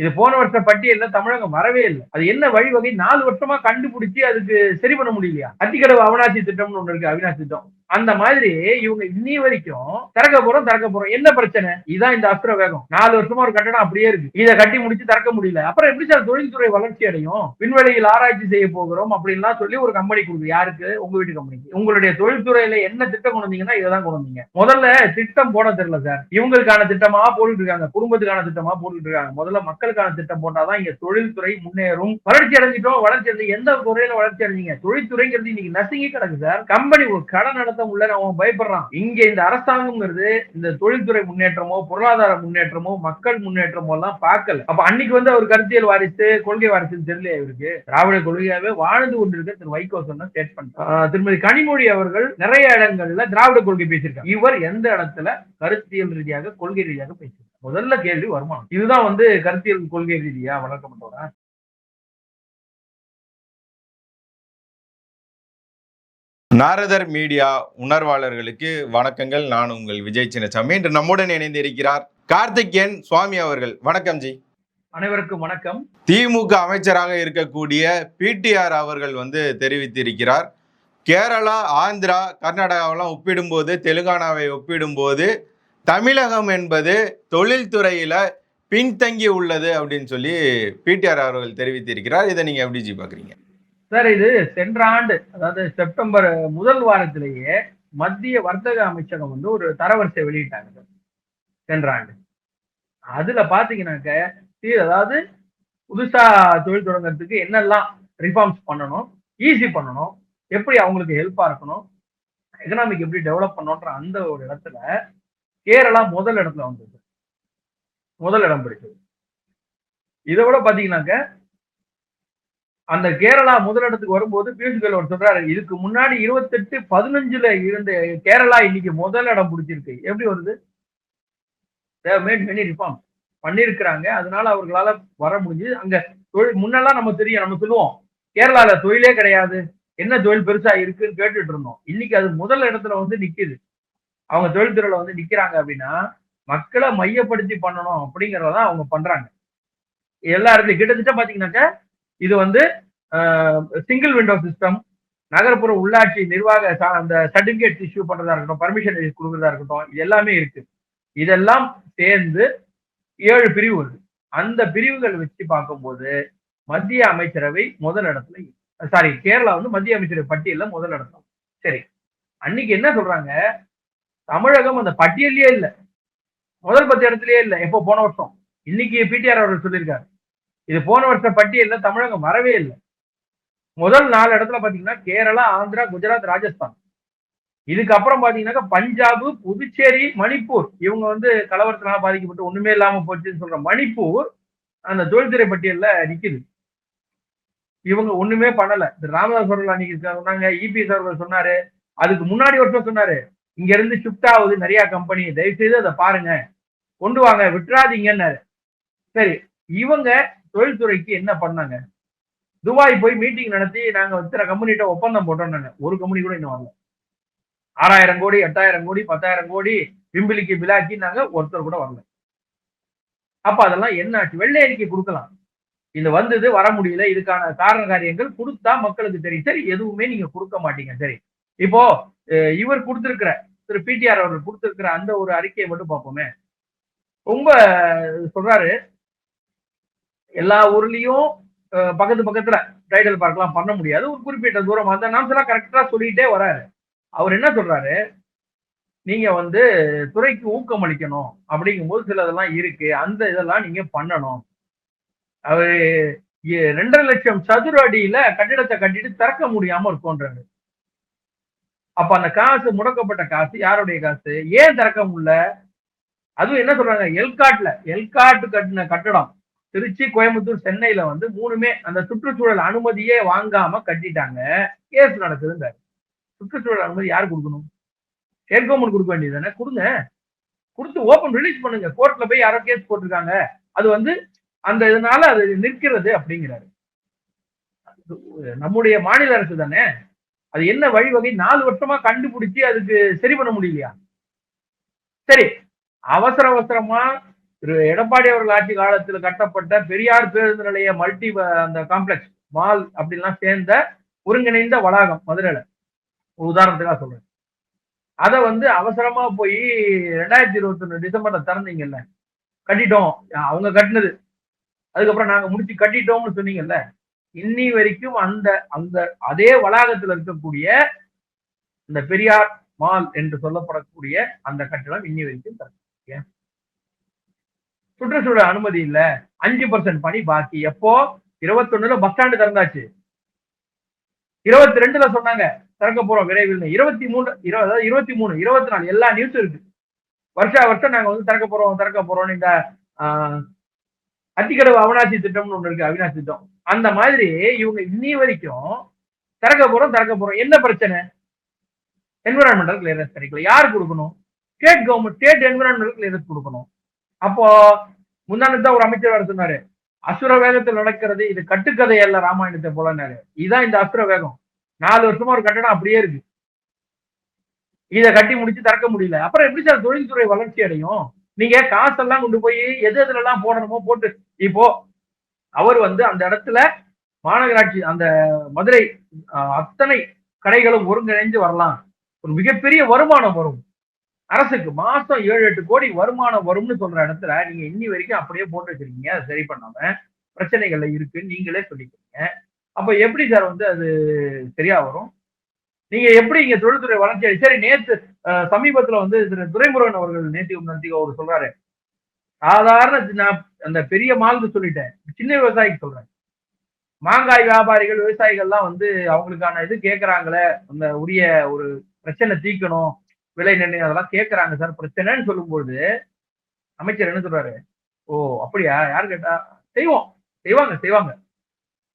இது போன வருஷ பட்டியல்ல தமிழகம் வரவே இல்லை. அது என்ன வழிவகை? நாலு வருஷமா கண்டுபிடிச்சு அதுக்கு சரி பண்ண முடியலையா? அத்திக்கடவு அவனாசி திட்டம்னு ஒண்ணு இருக்கு அவினாசி திட்டம். அந்த மாதிரி இவங்க இன்னி வரைக்கும் திறக்க போறோம் திறக்க போறோம். என்ன பிரச்சனை? இதான் இந்த அஸ்திர வேகம். நாலு வருஷமா ஒரு கட்டடம் அப்படியே இருக்கு. இதை கட்டி முடிச்சு திறக்க முடியல. அப்புறம் எப்படி சார் தொழில்துறை வளர்ச்சி அடையும்? விண்வெளியில் ஆராய்ச்சி செய்ய போகிறோம் அப்படின்லாம் சொல்லி ஒரு கம்பெனி கொடுக்கு யாருக்கு? உங்க வீட்டு கம்பெனிக்கு உங்களுடைய தொழில்துறையில என்ன திட்டம் கொண்டு வந்தீங்கன்னா இதான் கொண்டு வந்தீங்க. முதல்ல திட்டம் போட தெரியல சார். இவங்களுக்கான திட்டமா போட்டுட்டு இருக்காங்க. குடும்பத்துக்கான திட்டமா போட்டுட்டு இருக்காங்க. முதல்ல மக்களுக்கான திட்டம் போட்டாதான் இங்க தொழில்துறை முன்னேறும். வளர்ச்சி அடைஞ்சிட்டோம். வளர்ச்சி அடைஞ்சு எந்த துறையில வளர்ச்சி அடைஞ்சீங்க? தொழில்துறைங்கிறது இன்னைக்கு நசுங்கி கிடக்கு சார். கம்பெனி ஒரு கடன் நடத்த உள்ள அவன் பயப்படுறான். இங்க இந்த அரசாங்கம்ங்கிறது இந்த தொழில்துறை முன்னேற்றமோ பொருளாதார முன்னேற்றமோ மக்கள் முன்னேற்றமோ எல்லாம் பார்க்கல. அப்ப அன்னைக்கு வந்து அவர் கருத்தியல் வாரிசு கொள்கை வாரிசுன்னு தெரியல இவருக்கு? திராவிட கொள்கையாவே வாழ்ந்து கொண்டிருக்க திரு வைகோ சொன்ன ஸ்டேட்மெண்ட் திருமதி கனிமொழி அவர்கள் நிறைய இடங்கள்ல திராவிட கொள்கை பேசியிருக்காங்க. இவர் எந்த இடத்துல கருத்தியல் ரீதியாக கொள்கை ரீதியாக பேசியிருக்காங்க? முதல்ல கேள்வி வருமானம். இதுதான் வந்து கருத்தியல் கொள்கை ரீதியா வளர்க்கப்பட்டவரா? நாரதர் மீடியா உணர்வாளர்களுக்கு வணக்கங்கள். நான் உங்கள் விஜய் சின்னசாமி. இன்று நம்முடன் இணைந்து இருக்கிறார் கார்த்திகேயன் சுவாமி அவர்கள். வணக்கம் ஜி. அனைவருக்கும் வணக்கம். திமுக அமைச்சராக இருக்கக்கூடிய பிடிஆர் அவர்கள் வந்து தெரிவித்திருக்கிறார். கேரளா ஆந்திரா கர்நாடகாவெல்லாம் ஒப்பிடும்போது தெலுங்கானாவை ஒப்பிடும்போது தமிழகம் என்பது தொழில்துறையில பின்தங்கி உள்ளது அப்படின்னு சொல்லி பிடிஆர் அவர்கள் தெரிவித்திருக்கிறார். இதை நீங்க எப்படி ஜி பாக்குறீங்க? சார் இது சென்ற ஆண்டு அதாவது செப்டம்பர் முதல் வாரத்திலேயே மத்திய வர்த்தக அமைச்சகம் வந்து ஒரு தரவரிசை வெளியிட்டாங்க சார். சென்ற ஆண்டு அதுல பாத்தீங்கன்னாக்க அதாவது புதுசா தொழில் தொடங்குறதுக்கு என்னெல்லாம் ரிஃபார்ம்ஸ் பண்ணணும் ஈஸி பண்ணணும் எப்படி அவங்களுக்கு ஹெல்ப்பா இருக்கணும் எக்கனாமிக் எப்படி டெவலப் பண்ணணுன்ற அந்த ஒரு இடத்துல கேரளா முதல் இடத்துல வந்தது முதல் இடம் பிடிச்சது இதை விட பாத்தீங்கன்னாக்க அந்த கேரளா முதலிடத்துக்கு வரும்போது பியூஷ் கோயல் அவர் சொல்றாரு இதுக்கு முன்னாடி இருபத்தெட்டு பதினஞ்சுல இருந்த கேரளா இன்னைக்கு முதல் இடம் பிடிச்சிருக்கு. எப்படி வருது? மேட் மெனி ரிஃபார்ம் பண்ணியிருக்கிறாங்க. அதனால அவர்களால வர முடிஞ்சு அங்க தொழில் முன்னெல்லாம் நம்ம தெரியும் நம்ம சொல்லுவோம் கேரளால தொழிலே கிடையாது. என்ன தொழில் பெருசா இருக்குன்னு கேட்டுட்டு இருந்தோம். இன்னைக்கு அது முதல் இடத்துல வந்து நிக்குது. அவங்க தொழில் துறையில வந்து நிக்கிறாங்க அப்படின்னா மக்களை மையப்படுத்தி பண்ணணும் அப்படிங்கறதான் அவங்க பண்றாங்க. எல்லா இடத்துலயும் கிட்டத்தட்ட பாத்தீங்கன்னாக்க இது வந்து சிங்கிள் விண்டோ சிஸ்டம் நகர்ப்புற உள்ளாட்சி நிர்வாக அந்த சர்டிபிகேட் இஷ்யூ பண்றதா இருக்கட்டும் பர்மிஷன் கொடுக்கறதா இருக்கட்டும் இது எல்லாமே இருக்கு. இதெல்லாம் சேர்ந்து ஏழு பிரிவு வருது அந்த பிரிவுகள் வச்சு பார்க்கும்போது மத்திய அமைச்சரவை முதல் இடத்துல சாரி கேரளா வந்து மத்திய அமைச்சரவை பட்டியல்ல முதல் இடத்துல. சரி அன்னைக்கு என்ன சொல்றாங்க? தமிழகம் அந்த பட்டியலே இல்ல. முதல் பத்து இடத்துலயே இல்ல. எப்போ போன வருஷம். இன்னைக்கு பிடிஆர் அவர்கள் சொல்லியிருக்காரு. இது போன வருஷ பட்டியலில் தமிழகம் வரவே இல்லை. முதல் நாலு இடத்துல பாத்தீங்கன்னா கேரளா ஆந்திரா குஜராத் ராஜஸ்தான். இதுக்கப்புறம் பாத்தீங்கன்னாக்கா பஞ்சாபு புதுச்சேரி மணிப்பூர். இவங்க வந்து கலவரத்தினால பாதிக்கப்பட்டு ஒண்ணுமே இல்லாம போச்சுன்னு சொல்ற மணிப்பூர் அந்த தொழில்துறை பட்டியல்ல நிக்குது. இவங்க ஒண்ணுமே பண்ணல. இந்த ராமதாஸ் அவர்கள் அன்னைக்கு சொன்னாங்க. இபிஎஸ் அவர்கள் சொன்னாரு. அதுக்கு முன்னாடி வருஷம் சொன்னாரு. இங்க இருந்து ஷிஃப்ட் ஆகுது நிறைய கம்பெனி தயவு செய்து அதை பாருங்க. கொண்டு வாங்க விட்டுறாதீங்கன்னாரு. சரி இவங்க தொழில்துறைக்கு என்ன பண்ணாங்க? துபாய் போய் மீட்டிங் நடத்தி நாங்க இத்தனை கம்பெனிகிட்ட ஒப்பந்தம் போட்டோம்னாங்க ஒரு கம்பெனி கூட இன்னும் வரல. ஆறாயிரம் கோடி எட்டாயிரம் கோடி பத்தாயிரம் கோடி பிம்பிளிக்கு பிலாக்கி நாங்க ஒருத்தர் கூட வரல. அப்ப அதெல்லாம் என்ன ஆச்சு வெள்ளை அறிக்கை கொடுக்கலாம். இது வந்தது வர முடியல. இதுக்கான காரண காரியங்கள் கொடுத்தா மக்களுக்கு தெரியும். சரி எதுவுமே நீங்க கொடுக்க மாட்டீங்க. சரி. இப்போ இவர் கொடுத்திருக்கிற திரு பிடிஆர் அவர் கொடுத்திருக்கிற அந்த ஒரு அறிக்கையை மட்டும் பார்ப்போமே. ரொம்ப சொல்றாரு எல்லா ஊர்லயும் பக்கத்து பக்கத்துல டைடல் பார்க்கலாம் பண்ண முடியாது. ஒரு குறிப்பிட்ட தூரம் அந்த நாம்ஸ் கரெக்டா சொல்லிட்டே வராரு. அவர் என்ன சொல்றாரு? நீங்க வந்து துறைக்கு ஊக்கம் அளிக்கணும் அப்படிங்கும்போது சிலதெல்லாம் இருக்கு. அந்த இதெல்லாம் நீங்க பண்ணணும். அவரு ரெண்டரை லட்சம் சதுர அடியில கட்டிடத்தை கட்டிட்டு திறக்க முடியாம இருக்கும்ன்றாரு அப்ப அந்த காசு முடக்கப்பட்ட காசு யாருடைய காசு? ஏன் திறக்க முடியல? அதுவும் என்ன சொல்றாங்க? எல்காட்ல. எல்காட்டு கட்டின கட்டடம். திருச்சி கோயம்புத்தூர் சென்னையில வந்து மூணுமே அந்த சுற்றுச்சூழல் அனுமதியே வாங்காம கட்டிட்டாங்க. கேஸ் நடக்குதுங்க. சுற்றுச்சூழல் அனுமதி யார் கொடுக்கணும்? ஸ்டேட் கவர்மெண்ட் கொடுக்க வேண்டியது தானே கொடுங்க. கொடுத்து ஓப்பன் ரிலீஸ் பண்ணுங்க. கோர்ட்ல போய் யாரோ கேஸ் போட்டிருக்காங்க. அது வந்து அந்த இதனால அது நிற்கிறது அப்படிங்கிறாரு. நம்முடைய மாநில அரசு தானே? அது என்ன வழிவகை? நாலு வருஷமா கண்டுபிடிச்சு அதுக்கு சரி பண்ண முடியலையா? சரி. அவசர அவசரமா திரு எடப்பாடி அவர்கள் ஆட்சி காலத்தில் கட்டப்பட்ட பெரியார் பேருந்து நிலைய மல்டி அந்த காம்ப்ளெக்ஸ் மால் அப்படின்லாம் சேர்ந்த ஒருங்கிணைந்த வளாகம் மதுரையில. ஒரு உதாரணத்துக்காக சொல்றேன். அதை வந்து அவசரமா போய் ரெண்டாயிரத்தி இருபத்தி ஒண்ணு டிசம்பர்ல திறந்தீங்கல்ல. கட்டிட்டோம். அவங்க கட்டினது. அதுக்கப்புறம் நாங்க முடிச்சு கட்டிட்டோம்னு சொன்னீங்கல்ல. இன்னி வரைக்கும் அந்த அந்த அதே வளாகத்தில் இருக்கக்கூடிய இந்த பெரியார் மால் என்று சொல்லப்படக்கூடிய அந்த கட்டிடம் இன்னி வரைக்கும் திறக்கல. சுற்றுச்சூழல் அனுமதி இல்ல. அஞ்சு பர்சன்ட் பணி பாக்கி. எப்போ? இருபத்தொன்னுல பஸ் ஸ்டாண்டு திறந்தாச்சு. இருபத்தி ரெண்டுல சொன்னாங்க. திறக்க போறோம் விரைவில் இருபத்தி மூணு இருபது இருபத்தி மூணு இருபத்தி நாலு எல்லா நியூஸும் இருக்கு. வருஷா வருஷம் நாங்க வந்து திறக்க போறோம் திறக்க போறோம் இந்த ஆஹ், அத்திக்கடவு அவினாசி திட்டம்னு ஒண்ணு இருக்கு அவினாசி திட்டம். அந்த மாதிரி இவங்க இன்னி வரைக்கும் திறக்க போறோம் திறக்க போறோம். என்ன பிரச்சனை? என்விரான்மெண்டல் கிளியரன்ஸ் கிடைக்கல. யார் கொடுக்கணும்? State government state environmental clearance கொடுக்கணும். அப்போ முந்தானத்தான் ஒரு அமைச்சர் வர சொன்னாரு. அசுர வேகத்தில் நடக்கிறது இது கட்டுக்கதை அல்ல ராமாயணத்தை போலன்னாரு. இதுதான் இந்த அசுர வேகம். நாலு வருஷமா ஒரு கட்டடம் அப்படியே இருக்கு. இதை கட்டி முடிச்சு திறக்க முடியல. அப்புறம் எப்படி சார் தொழில்துறை வளர்ச்சி அடையும்? நீங்க காசெல்லாம் கொண்டு போய் எது எதுல எல்லாம் போடணுமோ போட்டு. இப்போ அவர் வந்து அந்த இடத்துல மாநகராட்சி அந்த மதுரை அத்தனை கடைகளும் ஒருங்கிணைஞ்சு வரலாம். ஒரு மிகப்பெரிய வருமானம் வரும். அரசுக்கு மாசம் ஏழு எட்டு கோடி வருமானம் வரும்னு சொல்ற இடத்துல நீங்க இன்னி வரைக்கும் அப்படியே போட்டு வச்சிருக்கீங்க. அதை சரி பண்ணாம பிரச்சனைகள்ல இருக்குன்னு நீங்களே சொல்லிக்கிறீங்க. அப்ப எப்படி சார் வந்து அது சரியா வரும்? நீங்க எப்படி இங்க தொழில்துறை வளர்ச்சி சரி நேத்து சமீபத்துல வந்து திரு துரைமுருகன் அவர்கள் நேற்று நடத்தி அவர் சொல்றாரு. சாதாரண நான் அந்த பெரிய மாலுக்கு சொல்லிட்டேன். சின்ன விவசாயிக்கு சொல்றேன். மாங்காய் வியாபாரிகள் விவசாயிகள்லாம் வந்து அவங்களுக்கான இது கேட்கறாங்களே அந்த உரிய ஒரு பிரச்சனை தீக்கணும். விலை நிர்ணயம் அதெல்லாம் கேக்குறாங்க சார். பிரச்சனைன்னு சொல்லும்போது அமைச்சர் என்ன சொல்றாரு? ஓ அப்படியா? யார் கேட்டா? செய்வோம். செய்வாங்க செய்வாங்க.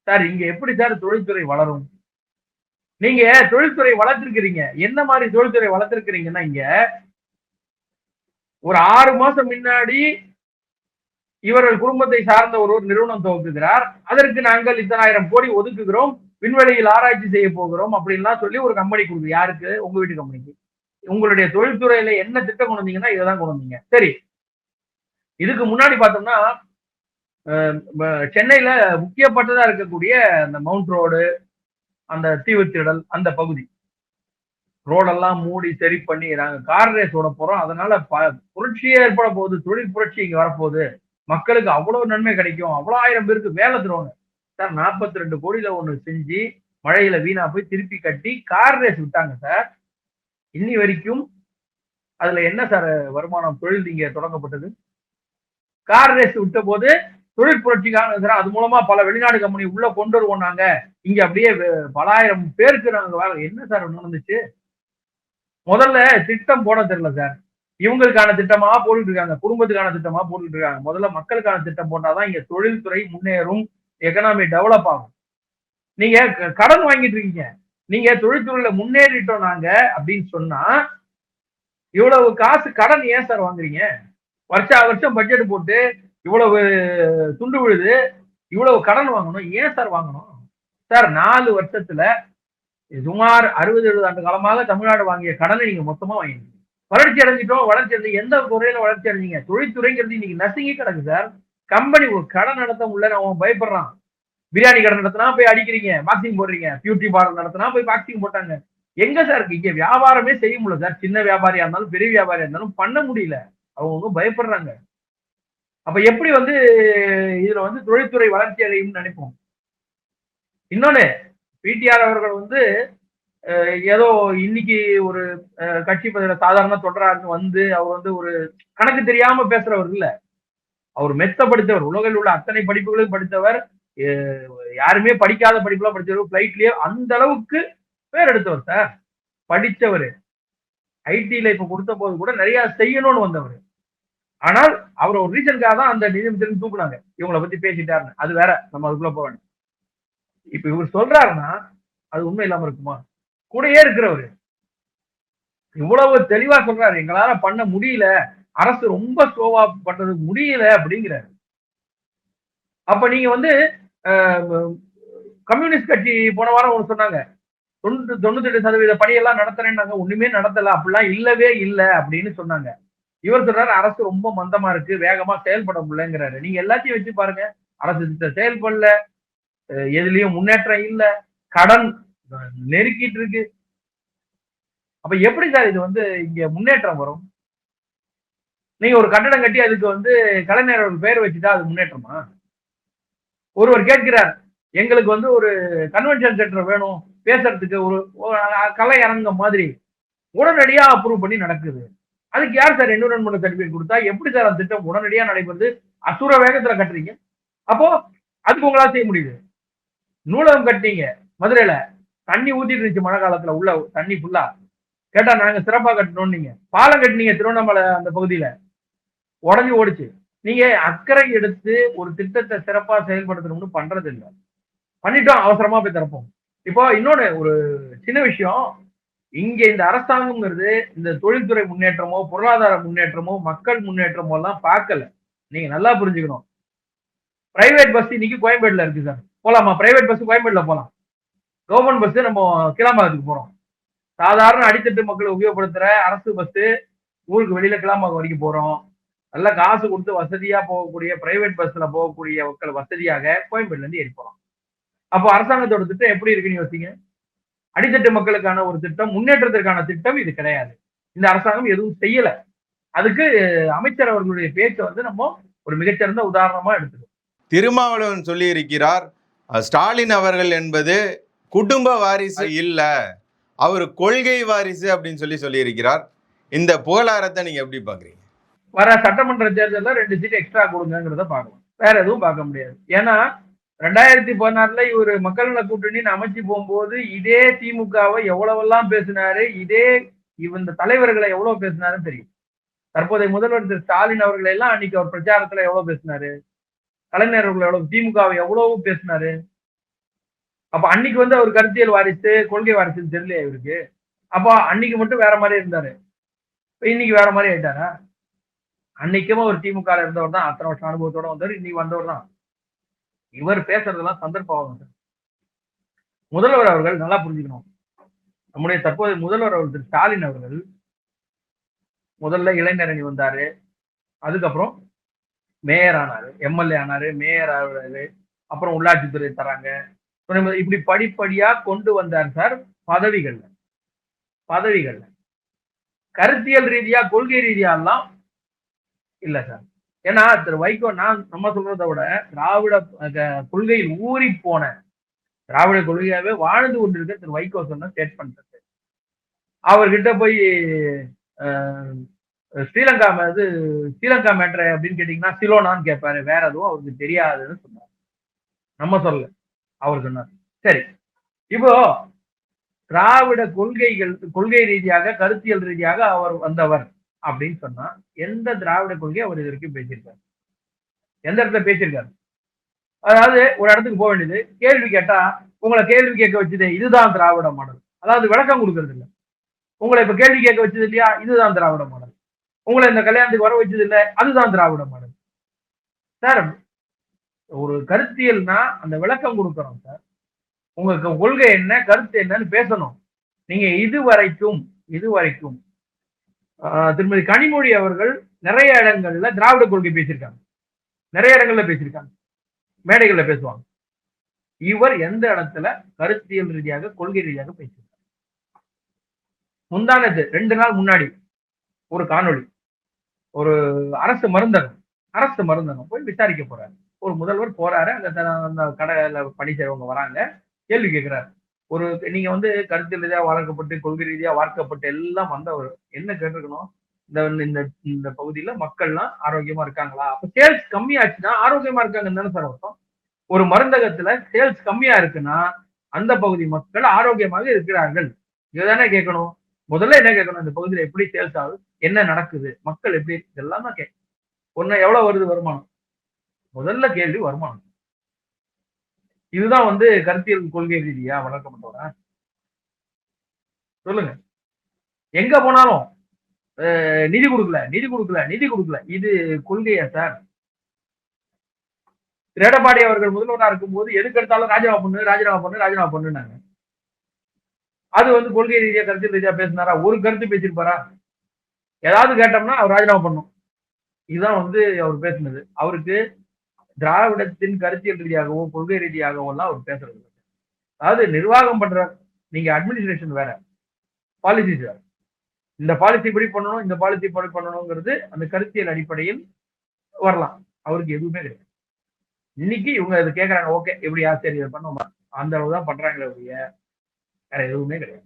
சார் இங்க எப்படி சார் தொழில்துறை வளரும்? நீங்க தொழில்துறை வளர்த்திருக்கிறீங்க? என்ன மாதிரி தொழில்துறை வளர்த்திருக்கிறீங்கன்னா இங்க ஒரு ஆறு மாசம் முன்னாடி இவர்கள் குடும்பத்தை சார்ந்த ஒரு நிறுவனம் துவக்குகிறார் அதற்கு நாங்கள் இத்தனாயிரம் கோடி ஒதுக்குகிறோம். விண்வெளியில் ஆராய்ச்சி செய்ய போகிறோம் அப்படின்லாம் சொல்லி ஒரு கம்பெனி கொடுக்குது. யாருக்கு? உங்க வீட்டு கம்பெனிக்கு உங்களுடைய தொழில்துறையில என்ன திட்டம் கொண்டு வந்தீங்கன்னா இதை தான் கொண்டு வந்தீங்க. சரி. இதுக்கு முன்னாடி பார்த்தோம்னா சென்னையில முக்கியப்பட்டதா இருக்கக்கூடிய அந்த மவுண்ட் ரோடு அந்த தீவுத்திடல் அந்த பகுதி. ரோடெல்லாம் மூடி சரி பண்ணி நாங்க கார் ரேஸ் ஓட போறோம். அதனால ப- புரட்சியே ஏற்பட போகுது. தொழில் புரட்சி இங்க வரப்போகுது. மக்களுக்கு அவ்வளவு நன்மை கிடைக்கும். அவ்வளவு ஆயிரம் பேருக்கு வேலை தருவாங்க. சார் நாற்பத்தி ரெண்டு கோடியில ஒண்ணு செஞ்சு மழையில வீணா போய் திருப்பி கட்டி கார் ரேஸ் விட்டாங்க சார். இன்னி வரைக்கும் அதுல என்ன சார் வருமானம் தொழில் நீங்க தொடங்கப்பட்டது? கார் ரேஸ் விட்ட போது தொழில் புரட்சிக்கான சார் அது மூலமா பல வெளிநாடு கம்பெனி உள்ள கொண்டு வருவோம் நாங்க. இங்க அப்படியே பலாயிரம் பேருக்கு நாங்க வேலை. என்ன சார் நடந்துச்சு? முதல்ல திட்டம் போட தெரியல சார். இவங்களுக்கான திட்டமா போட்டுட்டு இருக்காங்க. குடும்பத்துக்கான திட்டமா போட்டுட்டு இருக்காங்க. முதல்ல மக்களுக்கான திட்டம் போட்டாதான் இங்க தொழில்துறை முன்னேறும் எக்கனாமி டெவலப் ஆகும். நீங்க க- கடன் வாங்கிட்டு இருக்கீங்க. நீங்க தொழில்துறையில முன்னேறிட்டோம் நாங்க அப்படின்னு சொன்னா இவ்வளவு காசு கடன் ஏன் சார் வாங்குறீங்க? வருஷா வருஷம் பட்ஜெட் போட்டு இவ்வளவு துண்டு விழுது இவ்வளவு கடன் வாங்கணும் ஏன் சார் வாங்கணும்? சார் நாலு வருஷத்துல சுமார் அறுபது எழுபது ஆண்டு காலமாக தமிழ்நாடு வாங்கிய கடனை நீங்க மொத்தமா வாங்கினீங்க வளர்ச்சி அடைஞ்சிட்டோம் வளர்ச்சி அடைஞ்சு எந்த துறையில வளர்ச்சி அடைஞ்சீங்க? தொழில்துறைங்கிறது இன்னைக்கு நசுங்கி கிடக்கு சார். கம்பெனி ஒரு கடன் நடத்த முடியல அவன் பயப்படுறான். பிரியாணி கடை நடத்தினா போய் அடிக்கிறீங்க பாக்ஸிங் போடுறீங்க பியூட்டி பார்லர் நடத்தினா போய் பாக்ஸிங் போட்டாங்க. எங்க சார் இருக்கு? இங்க வியாபாரமே செய்ய முடியல சார் சின்ன வியாபாரியா இருந்தாலும் பெரிய வியாபாரியா இருந்தாலும் பண்ண முடியல. அவங்க பயப்படுறாங்க. அப்ப எப்படி வந்து இதுல வந்து தொழில்துறை வளர்ச்சி அடையும்னு நினைப்போம். இன்னொன்னு பிடிஆர் அவர்கள் வந்து அஹ், ஏதோ இன்னைக்கு ஒரு அஹ், கட்சி பதில சாதாரண தொடராக வந்து அவர் வந்து ஒரு கணக்கு தெரியாம பேசுறவர் இல்ல. அவர் மெத்த உலகில் உள்ள அத்தனை படிப்புகளையும் படித்தவர் யாருமே படிக்காத படிப்புலாம் படிச்சவர் பிளைட்லயே அந்த அளவுக்கு பேர் எடுத்தவர் சார். படித்தவர் ஐடில இப்ப கொடுத்த போது கூட நிறைய செய்யணும்னு வந்தவர். ஆனால் அவர் ஒரு ரீசனுக்காக தான் அந்த நிதி அமைச்சர் தூக்குனாங்க. இவங்களை பத்தி பேசிட்டாருன்னு. அது வேற நம்ம அதுக்குள்ள போக இப்ப இவர் சொல்றாருன்னா அது உண்மை இல்லாம இருக்குமா? கூடயே இருக்கிறவரு. இவ்வளவு தெளிவா சொல்றாரு. எங்களால பண்ண முடியல. அரசு ரொம்ப ஸ்லோவா பண்றது முடியல அப்படிங்கிறாரு. அப்ப நீங்க வந்து கம்யூனிஸ்ட் கட்சி போன வாரம் ஒன்று சொன்னாங்க. தொண்ணூத்தி தொண்ணூத்தி எட்டு சதவீத பணியெல்லாம் நடத்துறேன்னாங்க ஒண்ணுமே நடத்தல. அப்படிலாம் இல்லவே இல்லை அப்படின்னு சொன்னாங்க. இவர் சொல்றாரு அரசு ரொம்ப மந்தமா இருக்கு. வேகமா செயல்பட முடியலங்கிறாரு. நீங்க எல்லாத்தையும் வச்சு பாருங்க. அரசு திட்டம் செயல்படல. எதுலயும் முன்னேற்றம் இல்ல. கடன் நெருக்கிட்டு இருக்கு. அப்ப எப்படி சார் இது வந்து இங்க முன்னேற்றம் வரும்? நீங்க ஒரு கட்டடம் கட்டி அதுக்கு வந்து கலைஞர் அவர்கள் பெயர் வச்சுட்டா அது முன்னேற்றமா? ஒருவர் கேட்கிறார் எங்களுக்கு வந்து ஒரு கன்வென்ஷன் சென்டர் வேணும் பேசுறதுக்கு ஒரு கலை அரங்கம் மாதிரி உடனடியாக அப்ரூவ் பண்ணி நடக்குது. அதுக்கு யார் சார் என்விரான்மெண்ட் சர்டிஃபிகேட் கொடுத்தா? எப்படி சார் அந்த திட்டம் உடனடியாக நடைபெறுது? அசுர வேகத்தில் கட்டுறீங்க. அப்போ அதுக்கு உங்களால் செய்ய முடியுது. நூலகம் கட்டினீங்க மதுரையில. தண்ணி ஊத்திட்டு இருந்துச்சு மழை காலத்துல உள்ள தண்ணி ஃபுல்லா கேட்டா நாங்க சிறப்பா கட்டணும் பாலம் கட்டினீங்க திருவண்ணாமலை அந்த பகுதியில. உடஞ்சி ஓடிச்சு. நீங்க அக்கறை எடுத்து ஒரு திட்டத்தை சிறப்பா செயல்படுத்தணும்னு பண்றது இல்லை பண்ணிட்டோம் அவசரமா போய் திறப்போம். இப்போ இன்னொன்னு ஒரு சின்ன விஷயம். இங்க இந்த அரசாங்கம்ங்கிறது இந்த தொழில்துறை முன்னேற்றமோ பொருளாதார முன்னேற்றமோ மக்கள் முன்னேற்றமோ எல்லாம் பார்க்கல. நீங்க நல்லா புரிஞ்சுக்கணும். பிரைவேட் பஸ் இன்னைக்கு கோயம்பேடுல இருக்கு சார். போலாமா? பிரைவேட் பஸ் கோயம்பேடுல போலாம். கவர்மெண்ட் பஸ் நம்ம கிளாம்பாக்கத்துக்கு போறோம். சாதாரண அடித்தட்டு மக்களை உபயோகப்படுத்துற அரசு பஸ் ஊருக்கு வெளியில கிளாம்பாக்கம் வரைக்கும் போறோம். நல்ல காசு கொடுத்து வசதியா போகக்கூடிய பிரைவேட் பஸ்ல போகக்கூடிய மக்கள் வசதியாக கோயம்பேடுல இருந்து ஏறி அப்போ அரசாங்கத்தோட திட்டம் எப்படி இருக்குன்னு யோசிங்க. அடித்தட்டு மக்களுக்கான ஒரு திட்டம் முன்னேற்றத்திற்கான திட்டம் இது கிடையாது. இந்த அரசாங்கம் எதுவும் செய்யல. அதுக்கு அமைச்சர் அவர்களுடைய பேச்சை வந்து நம்ம ஒரு மிகச்சிறந்த உதாரணமா எடுத்துக்கணும். திருமாவளவன் சொல்லி இருக்கிறார் ஸ்டாலின் அவர்கள் என்பது குடும்ப வாரிசு இல்ல. அவர் கொள்கை வாரிசு அப்படின்னு சொல்லி சொல்லியிருக்கிறார். இந்த புகழாரத்தை நீங்க எப்படி பாக்குறீங்க வர சட்டமன்ற தேர்தலில் ரெண்டு சீட் எக்ஸ்ட்ரா கொடுங்கிறத பார்க்கலாம் வேற எதுவும் பார்க்க முடியாது. ஏன்னா ரெண்டாயிரத்தி பதினாறுல இவர் மக்கள் நல கூட்டணின்னு அமைச்சு போகும்போது இதே திமுகவை எவ்வளவெல்லாம் பேசினாரு இதே இந்த தலைவர்களை எவ்வளவு பேசினாருன்னு தெரியும். தற்போதைய முதல்வர் திரு ஸ்டாலின் அவர்களை எல்லாம் அன்னைக்கு அவர் பிரச்சாரத்துல எவ்வளவு பேசினாரு? கலைஞர் அவர்கள் எவ்வளவு திமுகவை எவ்வளவு பேசினாரு? அப்ப அன்னைக்கு வந்து அவர் கருத்தியல் வாரிசு கொள்கை வாரிசுன்னு தெரியலையா இவருக்கு? அப்போ அன்னைக்கு மட்டும் வேற மாதிரி இருந்தாரு. இன்னைக்கு வேற மாதிரி ஆயிட்டாரா? அன்னைக்கும் அவர் திமுக இருந்தவர் தான் அத்தனை வருஷம் அனுபவத்தோட வந்தவர் இன்னைக்கு வந்தவர் தான். இவர் பேசுறதெல்லாம் சந்தர்ப்பம் சார். முதல்வர் அவர்கள் நல்லா புரிஞ்சுக்கணும். நம்முடைய தற்போதைய முதல்வர் அவர்கள் திரு ஸ்டாலின் அவர்கள் முதல்ல இளைஞரணி வந்தாரு. அதுக்கப்புறம் மேயர் ஆனாரு எம்எல்ஏ ஆனாரு மேயர் ஆனாரு அப்புறம் உள்ளாட்சித்துறை தராங்க. இப்படி படிப்படியா கொண்டு வந்தார் சார் பதவிகள்ல. பதவிகள்ல. கருத்தியல் ரீதியா கொள்கை ரீதியா எல்லாம் இல்ல சார். ஏன்னா திரு வைகோ நான் நம்ம சொல்றதை விட திராவிட கொள்கையில் ஊறி போன திராவிட கொள்கையாவே வாழ்ந்து கொண்டிருக்க திரு வைகோ சொன்ன ஸ்டேட்மெண்ட் அவர்கிட்ட போய் ஸ்ரீலங்கா இது ஸ்ரீலங்கா மேட்ரு அப்படின்னு கேட்டீங்கன்னா சிலோனான்னு கேட்பாரு. வேற எதுவும் அவருக்கு தெரியாதுன்னு சொன்னார். நம்ம சொல்ல அவர் சொன்னார். சரி. இப்போ திராவிட கொள்கைகள் கொள்கை ரீதியாக கருத்தியல் ரீதியாக அவர் வந்தவர். அப்படின்னு சொன்னா எந்த திராவிட கொள்கை அவர் இது வரைக்கும் பேசியிருக்காரு? எந்த இடத்துல பேசியிருக்காரு? அதாவது ஒரு இடத்துக்கு போக வேண்டியது. கேள்வி கேட்டா உங்களை கேள்வி கேட்க வச்சது இதுதான் திராவிட மாடல். அதாவது விளக்கம் கொடுக்கறது இல்லை. உங்களை இப்ப கேள்வி கேட்க வச்சது இல்லையா? இதுதான் திராவிட மாடல். உங்களை இந்த கல்யாணத்துக்கு வர வச்சது இல்லை அதுதான் திராவிட மாடல். சார் ஒரு கருத்தியல்னா அந்த விளக்கம் கொடுக்கறோம் சார். உங்களுக்கு கொள்கை என்ன கருத்து என்னன்னு பேசணும். நீங்க இது வரைக்கும் இது வரைக்கும் திருமதி கனிமொழி அவர்கள் நிறைய இடங்கள்ல திராவிட கொள்கை பேசியிருக்காங்க. நிறைய இடங்கள்ல பேசியிருக்காங்க. மேடைகள்ல பேசுவாங்க. இவர் எந்த இடத்துல கருத்தியல் ரீதியாக கொள்கை ரீதியாக பேசியிருக்காங்க முந்தானது ரெண்டு நாள் முன்னாடி ஒரு காணொளி. ஒரு அரசு மருந்தகம். அரசு மருந்தகம் போய் விசாரிக்க போறாரு. ஒரு முதல்வர் போறாரு. அந்த அந்த கடையில பணி செய்றவங்க வராங்க. கேள்வி கேட்கிறாரு ஒரு நீங்க வந்து கருத்து ரீதியா வளர்க்கப்பட்டு கொள்கை ரீதியா வார்க்கப்பட்டு எல்லாம் வந்தவர் என்ன கேட்டிருக்கணும்? இந்த இந்த இந்த பகுதியில மக்கள்லாம் ஆரோக்கியமா இருக்காங்களா? அப்ப சேல்ஸ் கம்மியாச்சுன்னா ஆரோக்கியமா இருக்காங்கன்னு தானே சார் அர்த்தம்? ஒரு மருந்தகத்துல சேல்ஸ் கம்மியா இருக்குன்னா அந்த பகுதி மக்கள் ஆரோக்கியமாக இருக்கிறார்கள். இதுதானே கேட்கணும்? முதல்ல என்ன கேட்கணும்? இந்த பகுதியில எப்படி சேல்ஸ் ஆகுது? என்ன நடக்குது? மக்கள் எப்படி? இதெல்லாம் தான் கேட்கணும் ஒன்னு எவ்வளவு வருது வருமானம்? முதல்ல கேள்வி வருமானம். இதுதான் வந்து கருத்தியல் கொள்கை ரீதியா வளர்க்கப்பட்டவரா சொல்லுங்க. எங்க போனாலும் நிதி கொடுக்கல நிதி கொடுக்கல நிதி கொடுக்கல. இது கொள்கையா சார்? எடப்பாடி அவர்கள் முதல்வராக இருக்கும்போது எதுக்கு எடுத்தாலும் ராஜினாமா பண்ணு ராஜினாமா பண்ணு ராஜினாமா பண்ணுனாங்க அது வந்து கொள்கை ரீதியா கருத்தியல் ரீதியா பேசினாரா? ஒரு கருத்து பேசியிருப்பாரா? ஏதாவது கேட்டோம்னா அவர் ராஜினாமா பண்ணும். இதுதான் வந்து அவர் பேசினது. அவருக்கு திராவிடத்தின் கருத்தியல் ரீதியாகவோ கொள்கை ரீதியாகவோ எல்லாம் அவர் பேசுறது அதாவது நிர்வாகம் பண்ற நீங்க அட்மினிஸ்ட்ரேஷன் வேற பாலிசிஸ் வேற. இந்த பாலிசி இப்படி பண்ணணும் இந்த பாலிசி இப்படி பண்ணணுங்கிறது அந்த கருத்தியல் அடிப்படையில் வரலாம். அவருக்கு எதுவுமே கிடையாது. இன்னைக்கு இவங்க அதை கேட்கறாங்க ஓகே எப்படி ஆசிரியர் பண்ணுவோமா அந்த அளவு தான் பண்றாங்களே ஒழிய வேற எதுவுமே கிடையாது.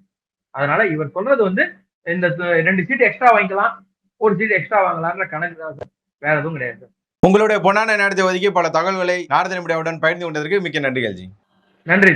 அதனால இவர் சொல்றது வந்து இந்த ரெண்டு சீட் எக்ஸ்ட்ரா வாங்கிக்கலாம் ஒரு சீட் எக்ஸ்ட்ரா வாங்கலாம்ன்ற கணக்கு தான் சார். வேற எதுவும் கிடையாது சார். உங்களுடைய பொன்னான நேரத்தை ஒதுக்கி பல தகவல்களை நாரத மீடியாவுடன் பகிர்ந்து கொண்டதற்கு மிக்க நன்றிகள் ஜி. நன்றி